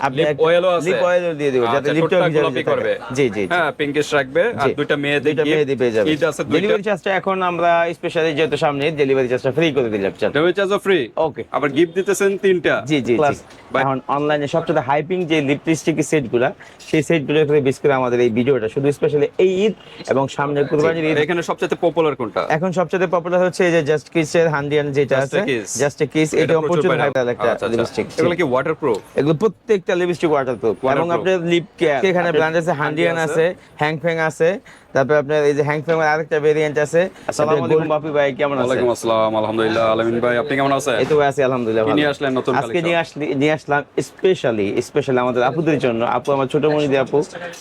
আপনি Lip আছে? Lip অয়েলও দিয়ে দিব যাতে আচ্ছা, লিপটা গোলাপি করবে। জি জি জি। হ্যাঁ পিঙ্কিশ রাখবে আর দুইটা মেয়েদের দুইটা মেহেদি পেয়ে যাবে। ঈদ আছে ডেলিভারি চার্জটা এখন আমরা স্পেশালি যেহেতু সামনে ডেলিভারি চার্জটা ফ্রি করে দিলাম ডেলিভারি চার্জও ফ্রি ওকে আবার গিফট দিতেছেন তিনটা। জি জি Plus, জি by- এখন অনলাইনে সবচেয়ে হাইপিং যে লিপস্টিক সেটগুলা সেই সেটগুলো করে বেশ করে আমাদের এই ভিডিওটা শুধু স্পেশালি এই ঈদ এবং সামনে কুরবানির ঈদ। এখানে সবচেয়ে পপুলার কোনটা? এখন সবচেয়ে পপুলার হচ্ছে এই যে জাস্ট কিসের হান্ডিয়ান যেটা আছে। জাস্ট কিস এটাও প্রচুর ভাইরাল একটা আচ্ছা, আচ্ছা। লিপস্টিক এগুলো কি ওয়াটারপ্রুফ এগুলো প্রত্যেকটা লিপস্টিক ওয়াটারপ্রুফ এবং আপনার লিপ কেয়ার এখানে ব্র্যান্ড আছে হান্ডিয়ান আছে হ্যাংফ্যাং আছে তারপর আপনার এই যে হ্যাংফ্যাং এর আরেকটা ভেরিয়েন্ট আছে আসসালামু আলাইকুম। বাপি ভাই কেমন আছেন? ওয়ালাইকুম আসসালাম আলহামদুলিল্লাহ আলামিন ভাই আপনি কেমন আছেন? এই তো আছি আলহামদুলিল্লাহ ভালো। নিয়ে আসলেন নতুন আজকে নিয়ে আসলি নিয়ে আসলাম স্পেশালি স্পেশালি আমাদের আপুদের জন্য। আপু আমার ছোট মনিদি আপু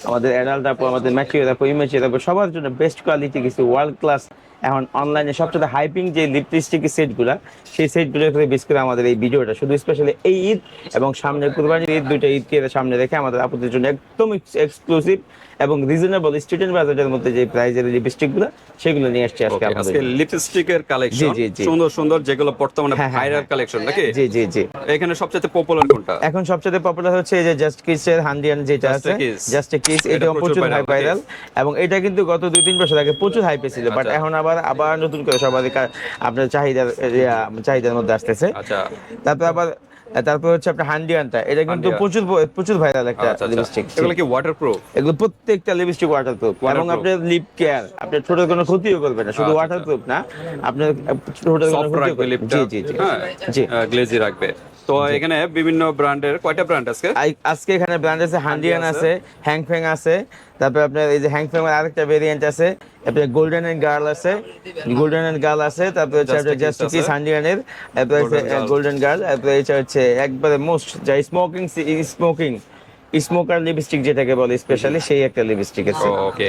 আমাদের অ্যাডাল্ট আপু আমাদের ম্যাচিওর আপু ইমেচিওর আপু সবার জন্য বেস্ট কোয়ালিটি কিছু ওয়ার্ল্ড ক্লাস এখন অনলাইনে সবচেয়ে হাইপিং যে লিপস্টিক সেটগুলা সেই সেটগুলো করে বেশ করে আমাদের এই ভিডিওটা, শুধু স্পেশালি এই ঈদ এবং সামনে কুরবানির ঈদ, দুইটা ঈদকে সামনে রেখে আমাদের আপনাদের জন্য একদম এক্সক্লুসিভ এবং রিজনেবল স্টুডেন্ট বাজেটের মধ্যে যে প্রাইজের লিপস্টিকগুলো সেগুলো নিয়ে আসছে আজকে আজকে লিপস্টিকের কালেকশন। সুন্দর সুন্দর যেগুলো বর্তমানে হ্যাঁ, হ্যাঁ, ভাইরাল হ্যাঁ। কালেকশন নাকি? জি জি জি। এখানে সবচেয়ে পপুলার কোনটা? এখন সবচেয়ে পপুলার হচ্ছে এই যে জাস্ট কিসের হান্ডিয়ান যেটা আছে জাস্ট কিস এটা প্রচুর ভাইরাল এবং এটা কিন্তু গত দুই তিন বছর আগে প্রচুর হাইপে ছিল বাট আচ্ছা। এখন আবার আবার নতুন করে সবারই কা- আপনার চাহিদার চাহিদার মধ্যে আসতেছে। আচ্ছা। তারপর আবার তারপর হচ্ছে আপনার হান্ডিয়ানটা এটা কিন্তু প্রচুর প্রচুর ভাইরাল একটা আচ্ছা আচ্ছা। লিপস্টিক এগুলো কি ওয়াটারপ্রুফ এগুলো প্রত্যেকটা লিপস্টিক ওয়াটারপ্রুফ এবং আপনার লিপ কেয়ার আপনার ছোট কোনো ক্ষতিও করবে না শুধু আচ্ছা, ওয়াটারপ্রুফ না। আপনার ছোটের কোনো ক্ষতি জি জি জি। হ্যাঁ জি। গ্লেজি রাখবে। তো এখানে বিভিন্ন ব্র্যান্ডের কয়টা ব্র্যান্ড আছে আজকে এখানে ব্র্যান্ড আছে হান্ডিয়ান আছে। হ্যাংফ্যাং আছে তারপর আপনার এই যে হ্যাংফ্যাং এর আরেকটা ভেরিয়েন্ট আছে আপনার গোল্ডেন এন্ড গার্ল আছে গোল্ডেন এন্ড গার্ল আছে তারপর হচ্ছে আপনার জাস্ট কি কিস এর তারপরে গোল্ডেন গার্ল তারপরে এটা হচ্ছে একবারে মোস্ট যা স্মোকিং স্মোকিং স্মোকার লিপস্টিক যেটাকে বলে স্পেশালি সেই একটা লিপস্টিক আছে ওকে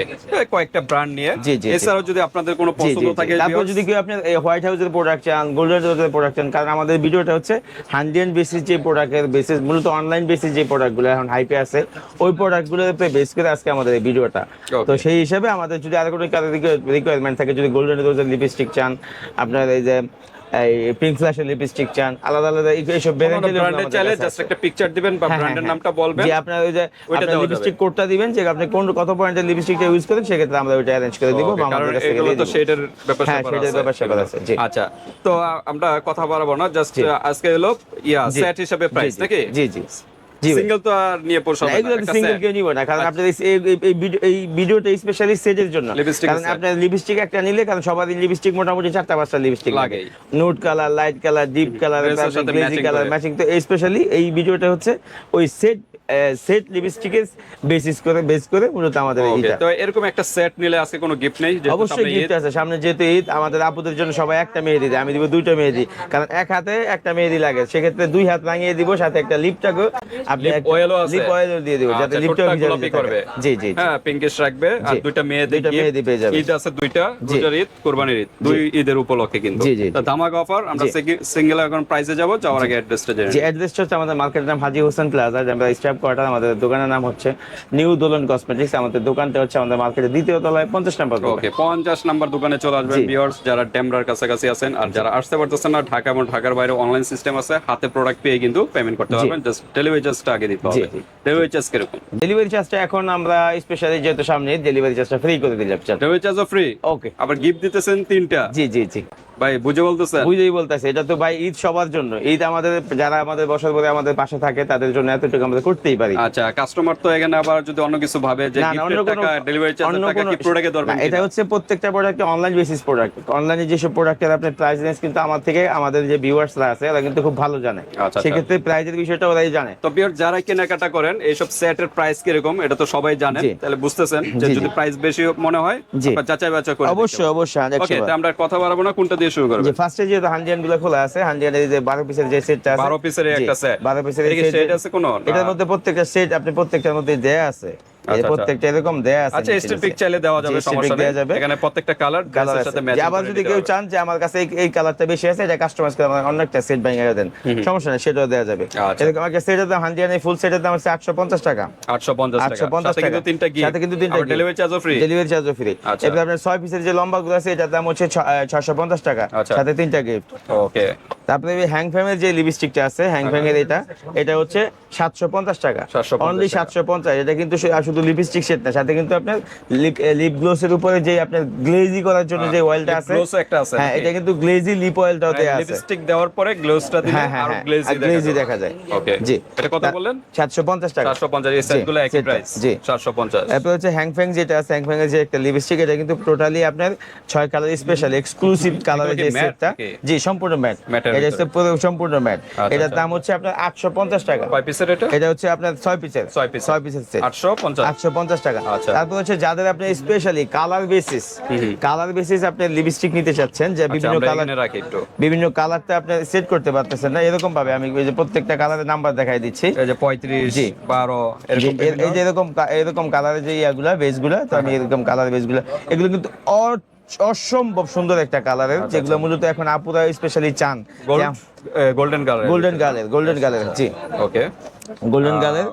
কয়েকটা ব্র্যান্ড নিয়ে জি, জি। এছাড়াও যদি আপনাদের কোনো পছন্দ। থাকে তারপর যদি কেউ আপনার হোয়াইট হাউসের প্রোডাক্ট চান গোল্ডেন হাউসের প্রোডাক্ট চান কারণ আমাদের ভিডিওটা হচ্ছে হান্ডিয়ান বেসিস যে প্রোডাক্টের বেসিস মূলত অনলাইন বেসিস যে প্রোডাক্টগুলো এখন হাইপে আছে ওই প্রোডাক্টগুলোর উপরে বেস করে আজকে আমাদের এই ভিডিওটা. তো সেই হিসাবে আমাদের যদি আর কোনো কারও রিকোয়ারমেন্ট থাকে যদি গোল্ডেন হাউসের লিপস্টিক চান আপনার এই যে এই পিঙ্ক ফ্ল্যাশের লিপস্টিক চান আলাদা আলাদা এইসব ব্র্যান্ডের ব্র্যান্ডের চাইলে জাস্ট একটা পিকচার দিবেন বা ব্র্যান্ডের নামটা বলবেন যে আপনার ওই যে ওইটা আপনার লিপস্টিক কোডটা দিবেন যে আপনি কোন কত পয়েন্টের লিপস্টিকটা ইউজ করেন সেক্ষেত্রে আমরা ওইটা অ্যারেঞ্জ করে দিব বা কারণ আমাদের কাছে দিয়ে তো। শেডের ব্যাপার হ্যাঁ, আছে। ব্যাপার স্যাপার আছে, জি। আচ্ছা তো আমরা কথা বাড়াবো না জাস্ট আজকে হলো ইয়া সেট হিসেবে প্রাইস জি, জি, নাকি জি জি। সিঙ্গেল তো আর নিয়ে পোষাবে না, এগুলো সিঙ্গেল কেউ নিবে না কারণ আপনাদের এই- এই- এই- এই ভিডিও- এই ভিডিওটা স্পেশালি সেজের জন্য। কারণ। আপনার লিপস্টিক একটা নিলে কারণ সবারই লিপস্টিক মোটামুটি চারটা পাঁচটা লিপস্টিক লাগে। Nude colour light colour deep colour glazy colour matching তো স্পেশালি এই ভিডিওটা হচ্ছে ওই সেট সেট বেসিস করে বেস করে মূলত আমাদের এইটা তো এরকম একটা সেট নিলে আজকে কোনো গিফট নেই অবশ্যই গিফট ঈদ। আছে সামনে যেহেতু ঈদ আমাদের আপুদের জন্য সবাই একটা মেহেদি দেয় আমি দিব দুইটা মেহেদি কারণ এক হাতে একটা মেহেদি লাগে সেক্ষেত্রে দুই হাত ভাঙিয়ে দিব সাথে একটা লিপটাকে আপনি oil আছে? লিপ অয়েলও দিয়ে দিব যাতে আচ্ছা, লিপটা ভিজে করবে। জি জি জি। হ্যাঁ পিঙ্কিশ রাখবে আর দুইটা মেয়েদের দুইটা মেহেদি পেয়ে যাবে। ঈদ আছে দুইটা জি। ঈদ কোরবানির ঈদ দুই ঈদের উপলক্ষে কিন্তু জি, জি, তো জি। ধামাকা অফার আমরা সিঙ্গেল এখন প্রাইসে যাব যাওয়ার আগে অ্যাড্রেসটা জেনে নিই। অ্যাড্রেসটা হচ্ছে আমাদের মার্কেটের নাম হাজি হোসেন প্লাজা আমরা স্টাফ কোয়ার্টার আমাদের দোকানের নাম হচ্ছে নিউ দোলন কসমেটিক্স আমাদের দোকানটা হচ্ছে আমাদের মার্কেটের দ্বিতীয় তলায় পঞ্চাশ নাম্বার ওকে পঞ্চাশ নাম্বার দোকানে চলে আসবেন জি। ভিউয়ার্স যারা ডেমরার কাছাকাছি আছেন আর যারা আসতে পারতেছেন না ঢাকা এবং ঢাকার বাইরে অনলাইন সিস্টেম আছে হাতে প্রোডাক্ট পেয়ে কিন্তু পেমেন্ট করতে পারবেন। জাস্ট ডেলিভারি চার্জটা আগে দিতে হবে। ডেলিভারি চার্জ কীরকম? ডেলিভারি চার্জটা এখন আমরা স্পেশালি যেহেতু সামনে ডেলিভারি চার্জটা ফ্রি করে দিলাম ডেলিভারি চার্জও ফ্রি ওকে আবার গিফট দিতেছেন তিনটা? জি জি জি। ভাই বুঝে বলতেছেন? বুঝেই বলতেছে। এটা তো ভাই ঈদ সবার জন্য। ঈদ আমাদের যারা আমাদের বছর পরে আমাদের পাশে থাকে তাদের জন্য এতটুকু আমরা করতেই পারি। আচ্ছা কাস্টমার তো এখানে আবার যদি অন্য কিছু ভাবে যে গিফটের অন্য কোনো- টাকা ডেলিভারি টাকা কি প্রোডাক্টে ধরবেন এটা হচ্ছে প্রত্যেকটা প্রোডাক্ট অনলাইন বেসিস প্রোডাক্ট অনলাইনে যেসব প্রোডাক্টের আপনার প্রাইস রেঞ্জ কিন্তু আমার থেকে আমাদের যে ভিউয়ার্সরা আছে ওরা কিন্তু খুব ভালো জানে। আচ্ছা। সেক্ষেত্রে প্রাইজের বিষয়টা ওরাই জানে। তো বিয়ার যারা কেনাকাটা করেন এইসব সেটের প্রাইস কীরকম এটা তো সবাই জানেন। জি। তাহলে বুঝতেছেন যে। যদি প্রাইস বেশি মনে হয় যাচাই বাছাই করে অবশ্যই অবশ্যই ওকে আমরা কথা বাড়াবো না কোনটা দিয়ে শুরু করবে ফার্স্টে যেহেতু হান্ডিয়ানগুলো খোলা আছে হান্ডিয়ানের যে বারো পিসের যে সেটটা আছে 12 পিসের একটা সেট বারো পিসের সেট আছে কোনো? এটার মধ্যে প্রত্যেকটা সেট আপনি প্রত্যেকটার মধ্যে দেয়া আছে। প্রত্যেকটা এরকম দেয়া আছে আচ্ছা স্টিল পিক চাইলে দেওয়া যাবে সমস্যা নেই। যাবে। এখানে প্রত্যেকটা কালার কালার সাথে ম্যাচ আবার যদি কেউ চান যে আমার কাছে এই- কালারটা বেশি আছে এটা কাস্টমাইজ করে আমার অন্য একটা সেট ভেঙে দেন। সমস্যা নেই সেটাও দেওয়া যাবে। আচ্ছা। এরকম একটা সেটের দাম হান্ড্রেড ফুল সেটের দাম হচ্ছে আটশো পঞ্চাশ টাকা। 850 টাকা। 850 সাথে কিন্তু টাকা। তিনটা গিফট সাথে কিন্তু তিনটা gift। ডেলিভারি চার্জও ফ্রি ডেলিভারি চার্জও ফ্রি আচ্ছা। এবার আপনার ছয় পিসের যে লম্বা গুলো আছে এটার দাম হচ্ছে ছয়শো পঞ্চাশ টাকা। আচ্ছা। সাথে তিনটা গিফট ওকে তারপরে হ্যাং ফ্যামের যে লিপস্টিকটা আছে হ্যাং ফ্যামের এটা এটা হচ্ছে সাতশো পঞ্চাশ টাকা। অনলি। সাতশো পঞ্চাশ এটা কিন্তু শুধু লিপস্টিক সেট না সাথে কিন্তু আপনার লিপ লিপ গ্লোসের উপরে যে আপনার গ্লেজি করার জন্য যে অয়েলটা আছে gloss একটা আছে হ্যাঁ এটা কিন্তু গ্লেজি লিপ অয়েলটাও আছে। লিপস্টিক দেওয়ার পরে দিলে হ্যাঁ হ্যাঁ আরও হ্যাঁ গ্লেজি গ্লেজি দেখা যায়। ওকে জি। এটা কত বললেন? সাতশো পঞ্চাশ টাকা। 450 এই সেটগুলো একই প্রাইস জি। 450 তারপর হচ্ছে হ্যাংফ্যাং যেটা আছে হ্যাংফ্যাং এর যে একটা লিপস্টিক এটা কিন্তু টোটালি আপনার ছয় কালার স্পেশাল এক্সক্লুসিভ কালারের যে সেটটা জি সম্পূর্ণ ম্যাট এটা হচ্ছে। সম্পূর্ণ ম্যাট। আচ্ছা, এটার আচ্ছা। দাম হচ্ছে আপনার আটশো পঞ্চাশ টাকা। কয় পিসের এটা? এটা হচ্ছে আপনার পিসের সেট 850 টাকা। আচ্ছা। তারপর হচ্ছে যাদের আপনি specially colour basis colour basis আপনি লিপস্টিক নিতে চাচ্ছেন যে বিভিন্ন কালার এখানে রাখি একটু। বিভিন্ন কালারটা আপনি সেট করতে পারতেছেন না এরকম ভাবে আমি এই যে প্রত্যেকটা কালারের নাম্বার দেখাই দিচ্ছি। এই যে 35 জি। 12 এরকম এর- এই যে এরকম এরকম কালারের যে ইয়াগুলা বেসগুলা তো আমি এরকম কালার বেসগুলা এগুলো কিন্তু অ- অসম্ভব সুন্দর একটা কালারের যেগুলো মূলত এখন আপুরা স্পেশালি চান। Golden colour golden colour golden colour জি। ওকে গোল্ডেন কালার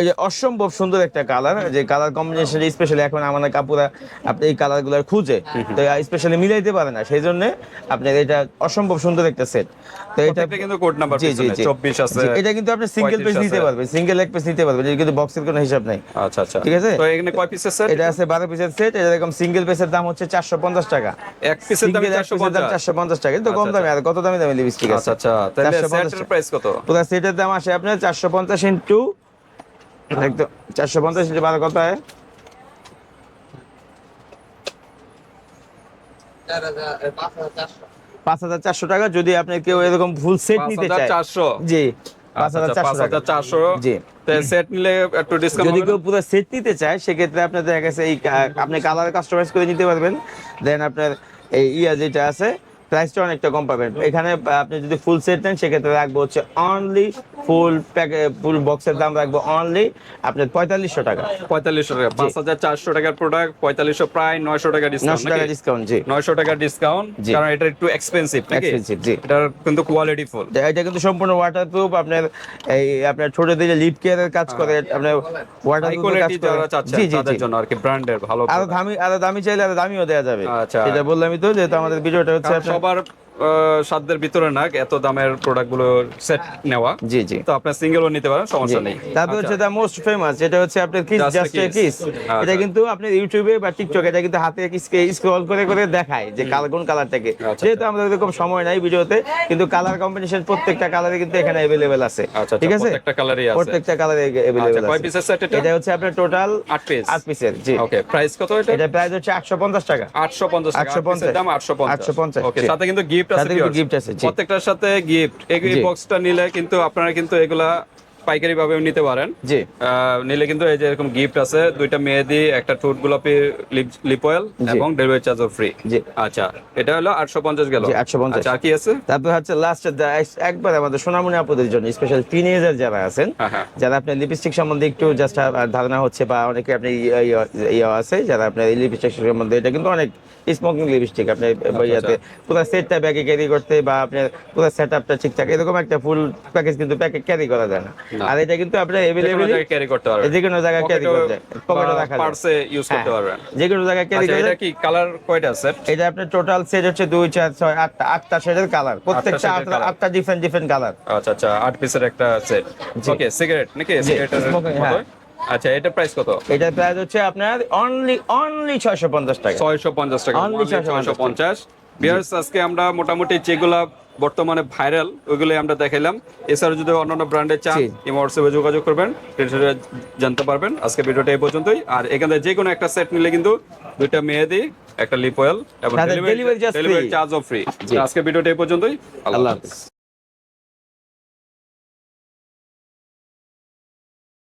এই যে অসম্ভব সুন্দর একটা কালার যে কালার কম্বিনেশন স্পেশালি এখন আমাদের কাপুরা আপনি এই কালারগুলো খুঁজে তো স্পেশালি মিলাইতে পারে না সেই জন্য আপনার এটা অসম্ভব সুন্দর একটা সেট তো এটা কিন্তু কোড নাম্বার জি জি 24 আছে এটা কিন্তু আপনি সিঙ্গেল 35 পেজ নিতে পারবেন সিঙ্গেল এক পেজ নিতে পারবেন কিন্তু বক্সের কোনো হিসাব নাই। আচ্ছা আচ্ছা। ঠিক আছে? তো এখানে কয় পিসের সেট এটা আছে বারো পিসের সেট এটা এরকম সিঙ্গেল পিসের দাম হচ্ছে চারশো পঞ্চাশ টাকা। এক পিসের দাম Single এক piece এর দাম 450 চারশো পঞ্চাশ টাকা কিন্তু কম আচ্ছা, দামে আর কত দামি দামি লিপস্টিক আছে? আচ্ছা আচ্ছা। তাহলে 450 সেটের প্রাইস কত? পুরো সেটের দাম আসে আপনার চারশো পঞ্চাশ ইন্টু একদম চারশো পঞ্চাশ ইন্টু বারো কত হয়? পাঁচ হাজার চারশো। টাকা যদি আপনি কেউ এরকম ফুল সেট নিতে চায়। 5400 জি পাঁচ হাজার আচ্ছা, চারশো। জি। সেট নিলে একটু ডিসকাউন্ট যদি কেউ পুরো সেট নিতে চায় সেক্ষেত্রে আপনার দেখা গেছে এই আপনি কালার কাস্টমাইজ করে নিতে পারবেন। দেন আপনার এই ইয়া যেটা আছে প্রাইসটা অনেকটা কম পাবেন। এখানে আপনি যদি ফুল সেট নেন সেক্ষেত্রে রাখব হচ্ছে অনলি ফুল প্যাকে ফুল বক্সের দাম রাখব অনলি আপনার পঁয়তাল্লিশশো টাকা। 4500 টাকা। 5400 টাকার প্রোডাক্ট 4500 প্রায় 900 টাকা ডিসকাউন্ট টাকা ডিসকাউন্ট জি। 900 টাকা ডিসকাউন্ট। কারণ এটা একটু এক্সপেন্সিভ এক্সপেন্সিভ জি। এটার কিন্তু কোয়ালিটি ফুল এটা- এটা কিন্তু সম্পূর্ণ ওয়াটারপ্রুফ আপনার এই আপনার ছোট দিকে লিপ কেয়ারের কাজ করে আপনার হাই ওয়াটারপ্রুফ কাজ করে। জি জি তাদের জন্য আর কি ব্র্যান্ডের ভালো আরও। দামি আরও দামি চাইলে আরও দামিও দেওয়া যাবে। আচ্ছা। সেটা বললামই তো যেহেতু আমাদের ভিডিওটা হচ্ছে সবার সাধ্যের ভিতরে না এত দামের প্রোডাক্টগুলো সেট নেওয়া জি জি তো আপনার সিঙ্গেলও নিতে পারেন সমস্যা নেই তারপর হচ্ছে দ্য মোস্ট ফেমাস যেটা হচ্ছে আপনার kiss Just a just Kiss। Kiss আচ্ছা। এটা কিন্তু আপনি ইউটিউবে বা টিকটকে এটা কিন্তু হাতে স্ক্রল করে করে দেখায় যে কালার কোন কালারটাকে আচ্ছা, যেহেতু আমাদের এরকম সময় নাই ভিডিওতে কিন্তু কালার কম্বিনেশন প্রত্যেকটা কালারে কিন্তু এখানে अवेलेबल আছে আচ্ছা ঠিক আছে প্রত্যেকটা কালারই আছে প্রত্যেকটা কালারে আচ্ছা अवेलेबल কয় আছে পিসের সেট এটা এটা হচ্ছে আপনার টোটাল 8 পিস আট পিসের জি ওকে প্রাইস কত এটা এটা প্রাইস হচ্ছে 850 টাকা 850 টাকা 850 850 দাম 850 850 ওকে জি। সাথে কিন্তু গিফট আছে কিন্তু viewers। gift আছে, প্রত্যেকটার সাথে গিফট এই বক্সটা নিলে কিন্তু আপনারা কিন্তু এগুলা পাইকারি ভাবে নিতে পারেন। জি। নিলে কিন্তু এই যে এরকম গিফট আছে দুইটা মেহেদি একটা ঠোঁট গোলাপি লিপ অয়েল এবং ডেলিভারি চার্জও ফ্রি জি। আচ্ছা এটা হলো 850 গেল। জি, 850 আচ্ছা আর কি আছে? তারপর হচ্ছে লাস্ট একবার আমাদের সোনামণি আপুদের জন্য স্পেশাল টিনেজার যারা আছেন হ্যাঁ হ্যাঁ। যারা আপনার লিপস্টিক সম্বন্ধে একটু জাস্ট ধারণা হচ্ছে বা অনেকে আপনি ইয়ে- ইয়ে- ইয়ে আছে যারা আপনার লিপস্টিক সম্বন্ধে এটা কিন্তু অনেক স্মোকিং লিপস্টিক আপনি আচ্ছা, ইয়াতে পুরো সেটটা ব্যাগে ক্যারি করতে বা আপনার পুরো সেট আপটা ঠিকঠাক এরকম একটা ফুল প্যাকেজ কিন্তু প্যাকে ক্যারি করা যায় না। আর এটা কিন্তু আপনার এভেলেবেল জায়গায় ক্যারি করতে পারবেন। যে কোনো জায়গায় ক্যারি করা যায় পকেটে রাখা যায়। পার্সে ইউজ করতে হ্যাঁ, পারবেন। যে কোনো জায়গায় ক্যারি আচ্ছা করা এটা কি কালার কয়টা সেট এটা আপনার টোটাল সেট হচ্ছে দুই চার ছয় আটটা। আটটা শেডের কালার প্রত্যেকটা আটটা। আটটা ডিফারেন্ট ডিফারেন্ট কালার আচ্ছা আচ্ছা আট পিসের একটা সেট। ওকে সিগারেট নাকি? সিগারেটের smoking, হ্যাঁ। আচ্ছা এটা প্রাইস কত? এটার প্রাইস হচ্ছে আপনার অনলি অনলি ছয়শো পঞ্চাশ টাকা। ছয়শো পঞ্চাশ টাকা Only 650 পঞ্চাশ বিয়ার্স আজকে আমরা মোটামুটি যেগুলা বর্তমানে ভাইরাল ওইগুলোই আমরা দেখাইলাম। এছাড়া যদি অন্যান্য ব্র্যান্ডের চান। এই হোয়াটসঅ্যাপে যোগাযোগ করবেন সেটা জানতে পারবেন। আজকে ভিডিওটা এই পর্যন্তই। আর এখানে যে কোনো একটা সেট নিলে কিন্তু দুইটা মেহেদি একটা লিপ অয়েল এবং। ডেলিভারি চার্জও ফ্রি আজকে ভিডিওটা এই পর্যন্তই। আল্লাহ হাফিজ।